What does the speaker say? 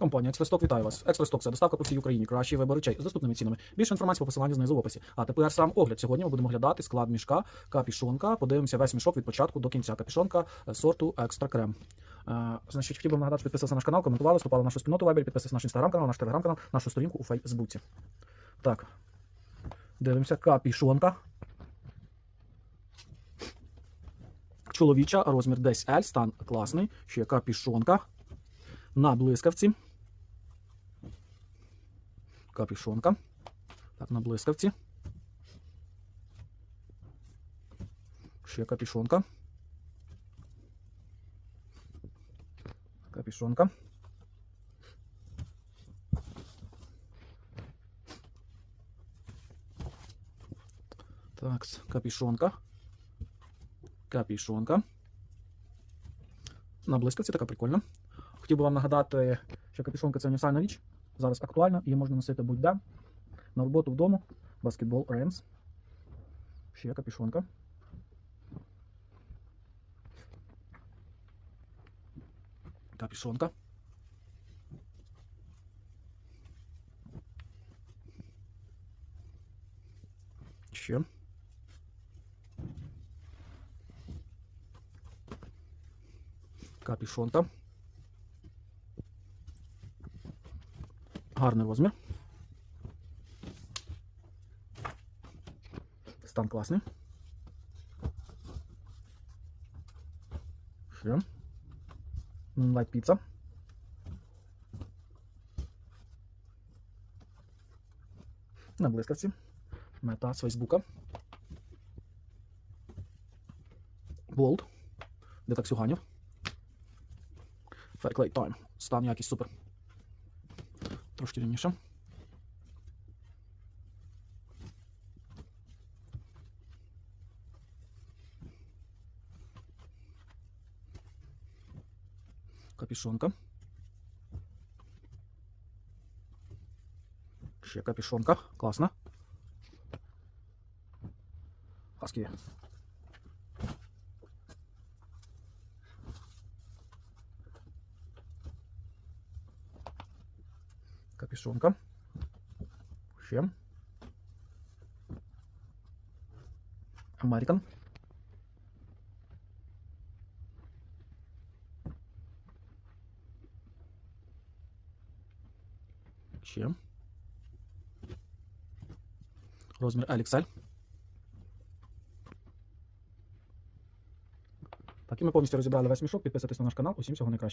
Компанія Екстрасток вітає вас. Екстрасток це доставка по всій Україні. Кращий вибор речей з доступними цінами. Більше інформації по посиланню знизу в описі. А тепер сам огляд. Сьогодні ми будемо глядати склад мішка капішонка. Подивимося весь мішок від початку до кінця. Капішонка е, сорту Екстра Крем. Е, значить, хотів би нагадати, що підписався на наш канал, коментували, вступали в нашу спільноту Viber, підписався на наш інстаграм-канал, наш телеграм-канал, нашу сторінку у Фейсбуці. Так. Дивимося, капішонка. Чоловіча, розмір десь L, стан класний. Ще капішонка. На блискавці. Капішонка. Так, на блискавці. Ще капішонка. Капішонка. Так, капішонка. Капішонка. На блискавці така прикольна. Хотів би вам нагадати, що капішонка це універсальна річ. Зараз актуальна, її можна носити будь-де. На роботу вдома. Баскетбол Реймс. Ще капішонка. Капішонка. Ще. Капішонка. Гарний розмір. Стан класний. Ще. Moonlight піца. На блискавці. Мета з Фейсбука. Болт. Де таксюганів. Fairclay Time. Стан якість супер. Трошки рівніше. Капішонка. Ще капішонка. Класно. Хаскі. Капішонка. Ще. Американ. Ще. Розмір LXL. Так, і ми повністю розібрали весь мішок. Підписуйтесь на наш канал. Усім всього найкращого.